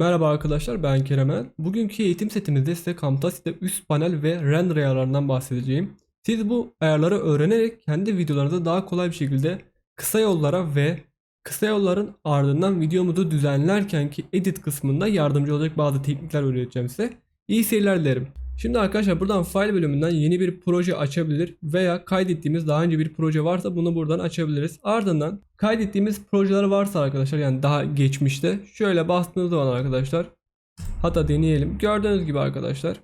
Merhaba arkadaşlar ben Keremel. Bugünkü eğitim setimizde size Camtasia'da üst panel ve render ayarlarından bahsedeceğim. Siz bu ayarları öğrenerek kendi videolarınızda daha kolay bir şekilde kısa yollara ve kısa yolların ardından videomuzu düzenlerken ki edit kısmında yardımcı olacak bazı teknikler öğreteceğim size. İyi seyirler dilerim. Şimdi arkadaşlar buradan file bölümünden yeni bir proje açabilir veya kaydettiğimiz daha önce bir proje varsa bunu buradan açabiliriz. Ardından kaydettiğimiz projeler varsa arkadaşlar yani daha geçmişte şöyle bastığınız zaman arkadaşlar hatta deneyelim. Gördüğünüz gibi arkadaşlar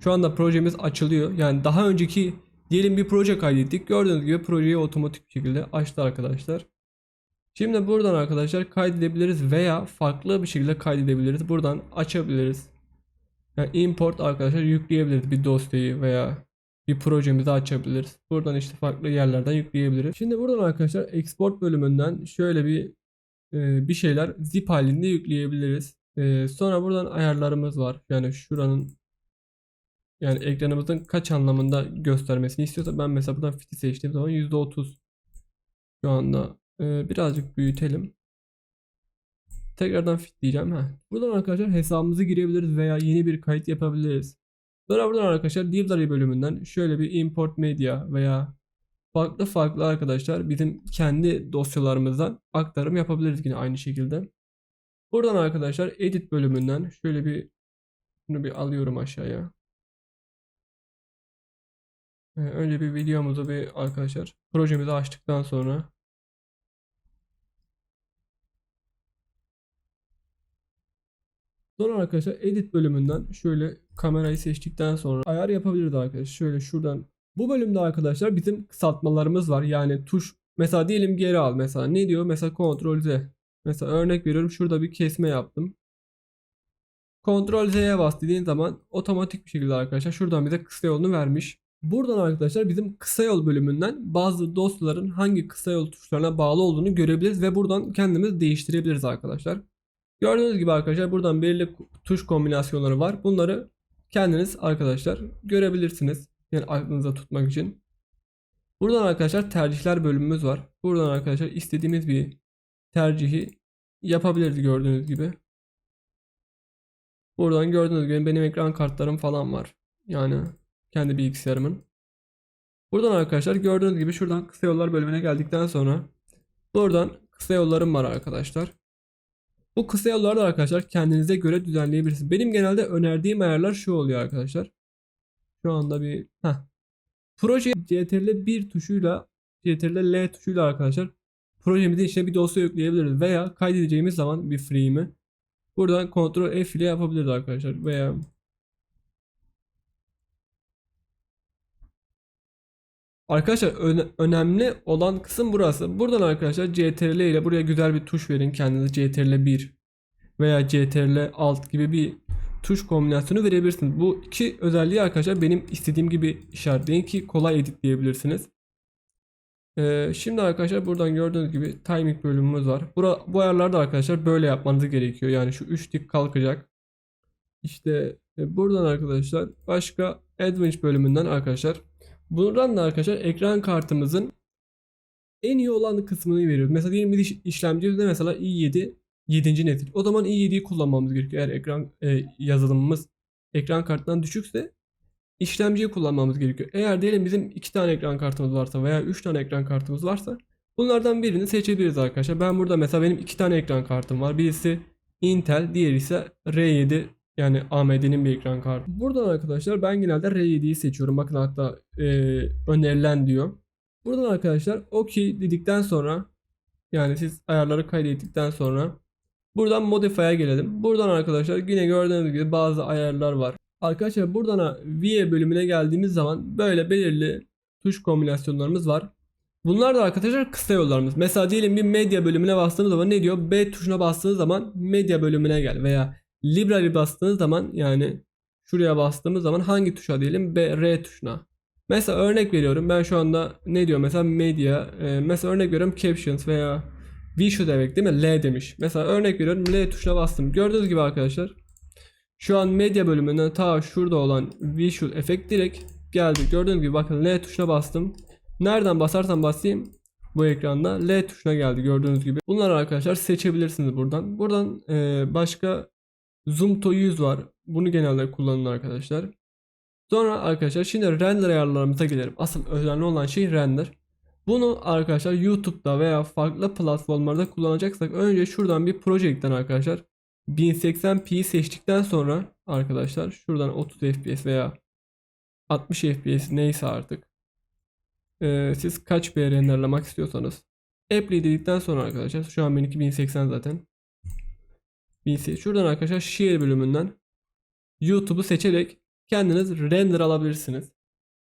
şu anda projemiz açılıyor. Yani daha önceki diyelim bir proje kaydettik. Gördüğünüz gibi projeyi otomatik bir şekilde açtı arkadaşlar. Şimdi buradan arkadaşlar kaydedebiliriz veya farklı bir şekilde kaydedebiliriz. Buradan açabiliriz. Yani import arkadaşlar yükleyebiliriz bir dosyayı veya bir projemizi açabiliriz. Buradan işte farklı yerlerden yükleyebiliriz. Şimdi buradan arkadaşlar export bölümünden şöyle bir e, bir şeyler zip halinde yükleyebiliriz. E, sonra buradan ayarlarımız var. Yani şuranın yani ekranımızın kaç anlamında göstermesini istiyorsa ben mesela buradan fit'i seçtiğim zaman %30 şu anda e, birazcık büyütelim. Tekrardan fit diyeceğim. Heh. Buradan arkadaşlar hesabımızı girebiliriz veya yeni bir kayıt yapabiliriz. Sonra buradan arkadaşlar library bölümünden şöyle bir import media veya farklı farklı arkadaşlar bizim kendi dosyalarımızdan aktarım yapabiliriz yine aynı şekilde. Buradan arkadaşlar edit bölümünden şöyle bir bunu bir alıyorum aşağıya. Ee, önce bir videomuzu bir arkadaşlar projemizi açtıktan sonra Sonra arkadaşlar edit bölümünden şöyle kamerayı seçtikten sonra ayar yapabiliriz arkadaşlar. Şöyle şuradan bu bölümde arkadaşlar bizim kısaltmalarımız var. Yani tuş mesela diyelim geri al mesela ne diyor? Mesela Ctrl Z. Mesela örnek veriyorum şurada bir kesme yaptım. Ctrl Z'ye bas dediğin zaman otomatik bir şekilde arkadaşlar şuradan bize kısa yolunu vermiş. Buradan arkadaşlar bizim kısa yol bölümünden bazı dosyaların hangi kısa yol tuşlarına bağlı olduğunu görebiliriz ve buradan kendimiz değiştirebiliriz arkadaşlar. Gördüğünüz gibi arkadaşlar buradan belirli tuş kombinasyonları var. Bunları kendiniz arkadaşlar görebilirsiniz. Yani aklınıza tutmak için. Buradan arkadaşlar tercihler bölümümüz var. Buradan arkadaşlar istediğimiz bir tercihi yapabiliriz gördüğünüz gibi. Buradan gördüğünüz gibi benim ekran kartlarım falan var. Yani kendi bilgisayarımın. Buradan arkadaşlar gördüğünüz gibi şuradan kısa yollar bölümüne geldikten sonra buradan kısa yollarım var arkadaşlar. Bu kısa yolları arkadaşlar kendinize göre düzenleyebilirsiniz. Benim genelde önerdiğim ayarlar şu oluyor arkadaşlar. Şu anda bir heh. Proje CTRL 1 tuşuyla CTRL L tuşuyla arkadaşlar projemizin içine bir dosya yükleyebiliriz veya kaydedeceğimiz zaman bir frame'i buradan Ctrl F ile yapabiliriz arkadaşlar veya Arkadaşlar öne- önemli olan kısım burası. Buradan arkadaşlar CTRL ile buraya güzel bir tuş verin kendinize CTRL 1 veya CTRL alt gibi bir tuş kombinasyonu verebilirsiniz. Bu iki özelliği arkadaşlar benim istediğim gibi işaretleyin ki kolay editleyebilirsiniz. Ee, şimdi arkadaşlar buradan gördüğünüz gibi timing bölümümüz var. Bura, bu ayarlarda arkadaşlar böyle yapmanız gerekiyor. Yani şu 3 dik kalkacak. İşte e, buradan arkadaşlar başka Advantage bölümünden arkadaşlar Buradan da arkadaşlar ekran kartımızın en iyi olan kısmını veriyoruz. Mesela diyelim bir iş- işlemcimizde mesela i7 7. nesil. O zaman i7'yi kullanmamız gerekiyor. Eğer ekran e, yazılımımız ekran kartından düşükse işlemciyi kullanmamız gerekiyor. Eğer diyelim bizim iki tane ekran kartımız varsa veya üç tane ekran kartımız varsa bunlardan birini seçebiliriz arkadaşlar. Ben burada mesela benim iki tane ekran kartım var. Birisi Intel, diğeri ise R7 yani AMD'nin bir ekran kartı. Buradan arkadaşlar ben genelde R7'yi seçiyorum. Bakın hatta e, önerilen diyor. Buradan arkadaşlar OK dedikten sonra yani siz ayarları kaydettikten sonra buradan Modify'a gelelim. Buradan arkadaşlar yine gördüğünüz gibi bazı ayarlar var. Arkadaşlar buradan VIA bölümüne geldiğimiz zaman böyle belirli tuş kombinasyonlarımız var. Bunlar da arkadaşlar kısa yollarımız. Mesela diyelim bir medya bölümüne bastığımız zaman ne diyor? B tuşuna bastığınız zaman medya bölümüne gel veya library bastığınız zaman yani şuraya bastığımız zaman hangi tuşa diyelim? B, R tuşuna. Mesela örnek veriyorum. Ben şu anda ne diyor mesela media. e, mesela örnek veriyorum captions veya visual demek değil mi? L demiş. Mesela örnek veriyorum L tuşuna bastım. Gördüğünüz gibi arkadaşlar. Şu an medya bölümünden ta şurada olan visual efekt direkt geldi. Gördüğünüz gibi bakın L tuşuna bastım. Nereden basarsam basayım bu ekranda L tuşuna geldi gördüğünüz gibi. Bunları arkadaşlar seçebilirsiniz buradan. Buradan e, başka Zoom to 100 var. Bunu genelde kullanın arkadaşlar. Sonra arkadaşlar şimdi render ayarlarımıza gelelim. Asıl önemli olan şey render. Bunu arkadaşlar YouTube'da veya farklı platformlarda kullanacaksak önce şuradan bir project'ten arkadaşlar 1080p seçtikten sonra arkadaşlar şuradan 30 fps veya 60 fps neyse artık ee, siz kaç bir renderlamak istiyorsanız apply dedikten sonra arkadaşlar şu an benimki 1080 zaten 1080 şuradan arkadaşlar share bölümünden YouTube'u seçerek kendiniz render alabilirsiniz.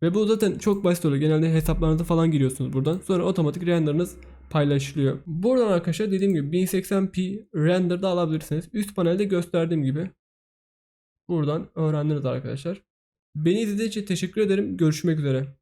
Ve bu zaten çok basit oluyor. Genelde hesaplarınızı falan giriyorsunuz buradan. Sonra otomatik renderınız paylaşılıyor. Buradan arkadaşlar dediğim gibi 1080p render da alabilirsiniz. Üst panelde gösterdiğim gibi. Buradan öğrendiniz arkadaşlar. Beni izlediğiniz için teşekkür ederim. Görüşmek üzere.